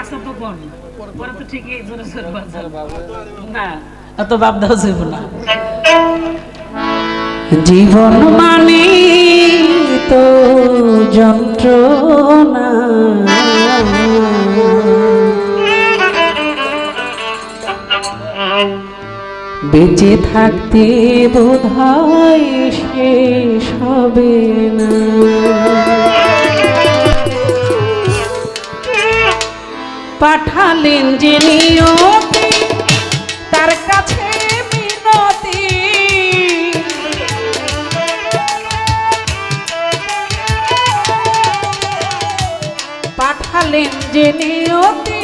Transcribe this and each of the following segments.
আসো তো কোন পরে তো ঠিকই জোরে জোরে বাজে না অত বাপ দাও যাইব না। জীবন মানে তো যন্ত্রণা। বেঁচে থাকতে বোধ হয় শেষ হবে না। পাঠালেন যে নিয়তি তার কাছে মিনতি পাঠালেন যে নিয়তি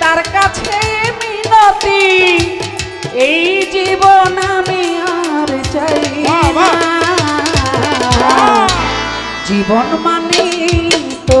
তার কাছে মিনতি এই জীবন আমি আর চাই জীবন মানে তো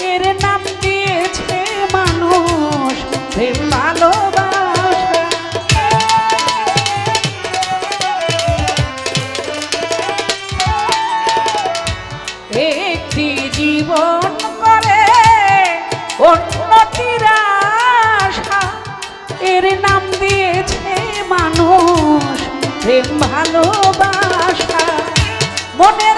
এর নাম দিয়েছে মানুষ। ভালোবাসা। একটি জীবন এর নাম দিয়েছে মানুষ। ভালোবাসা। মনের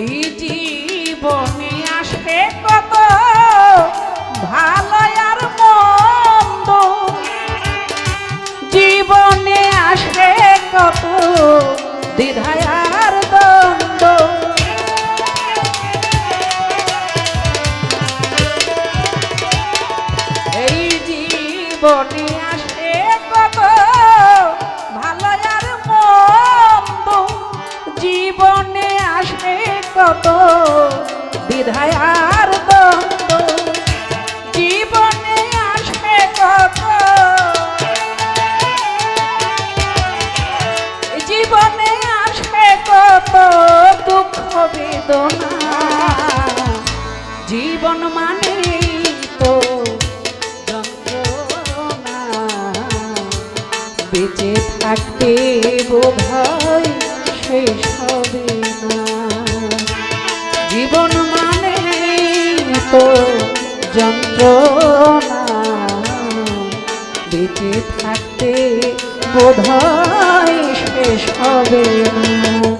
এই জীবনে আসে কত ভালো আর মন্দ। জীবনে আসে কত দ্বিধায় দ্বন্দ্ব। এই জীবনে কত বিধায় জীবনে আসে কত? জীবনে আসে কত দুঃখ বেদনা? জীবন মানে তো যন্ত্রণা। বেঁচে থাকতে বোধ শেষ হবে না।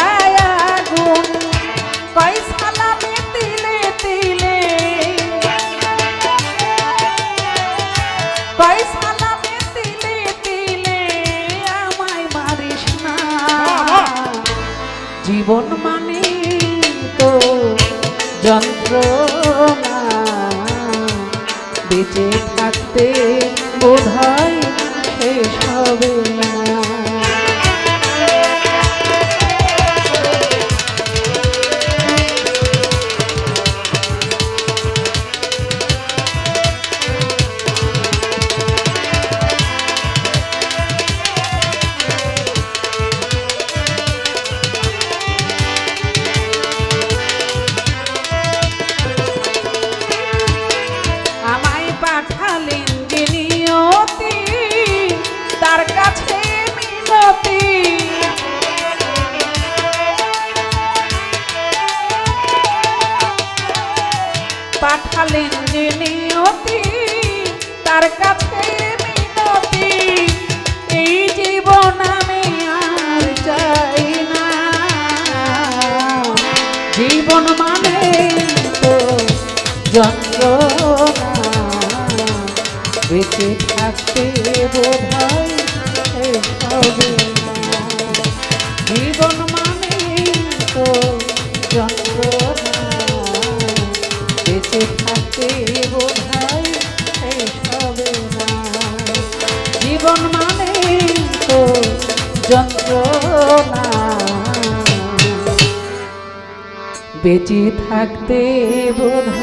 বেঁচে থাকতে পাঠালেন যে নিয়তি তার কাছে মিনতি। এই জীবন আমি আর চাই না। জীবন মানে তো যন্ত্রণা। বেঁচে থাকতে বোধহয়। জীবন মানে তো যন্ত্রণা। জীবন মানে তো যন্ত্রণা। বেঁচে থাকতে বোধ